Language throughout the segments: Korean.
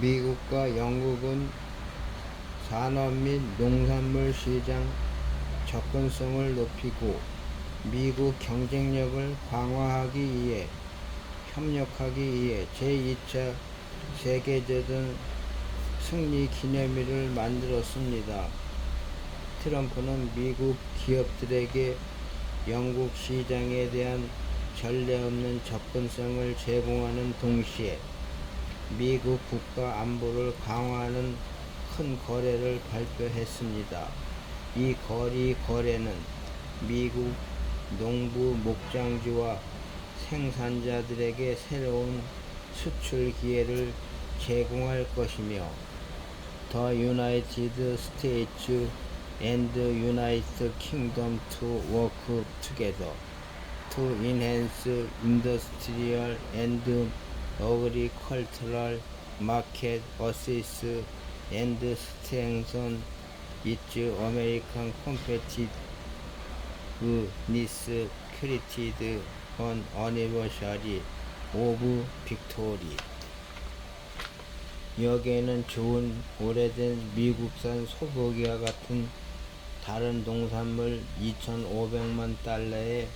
미국과 영국은 산업 및 농산물 시장 접근성을 높이고 미국 경쟁력을 강화하기 위해 협력하기 위해 제2차 세계대전 승리 기념일을 만들었습니다. 트럼프는 미국 기업들에게 영국 시장에 대한 전례 없는 접근성을 제공하는 동시에 미국 국가 안보를 강화하는 큰 거래를 발표했습니다. 이 거리 거래는 미국 농부 목장주와 생산자들에게 새로운 수출 기회를 제공할 것이며 더 유나이티드 스테이츠 앤드 유나이티드 킹덤 투 워크 투게더 and agricultural market access and strengthen its American competitiveness created on anniversary of victory. 여기에는 좋은 오래된 미국산 소고기와 같은 다른 농산물 2,500만 달러에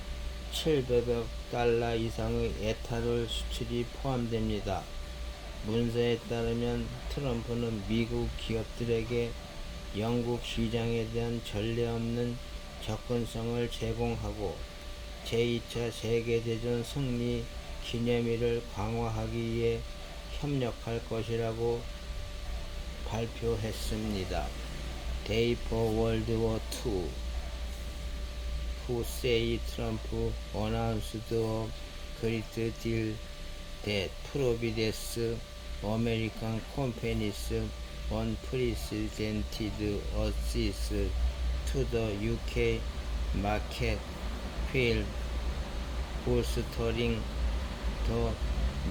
700억 달러 이상의 에탄올 수출이 포함됩니다. 문서에 따르면 트럼프는 미국 기업들에게 영국 시장에 대한 전례 없는 접근성을 제공하고 제2차 세계대전 승리 기념일을 강화하기 위해 협력할 것이라고 발표했습니다. Day for World War II a great deal that provides American companies unprecedented access to the UK while bolstering the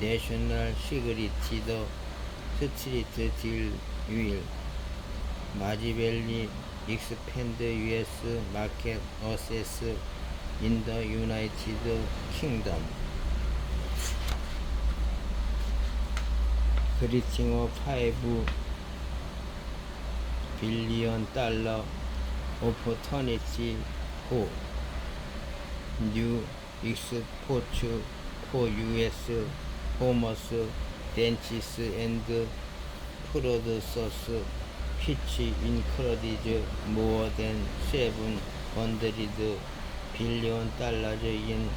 national security. The street deal will Expand US in the United Kingdom. Creating a 5 billion dollar opportunity for new exports for US farmers, ranchers and producers which includes more than 700 billion dollars in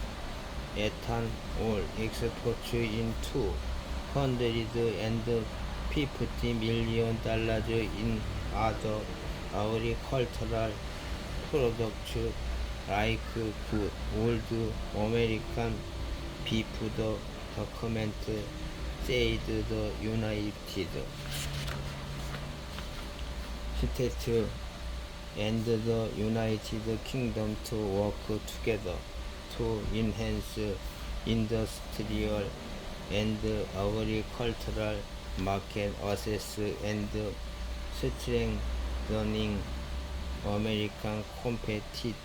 ethanol exports in 250 million dollars in other agricultural products like good old American beef the document said the United States and the United Kingdom to work together to enhance industrial and agricultural market access and strengthening American competitive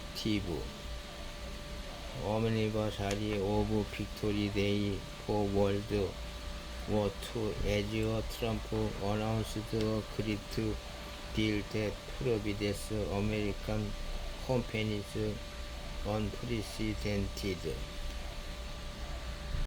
anniversary of Victory Day for World War II as a Trump announced deal that provides American companies unprecedented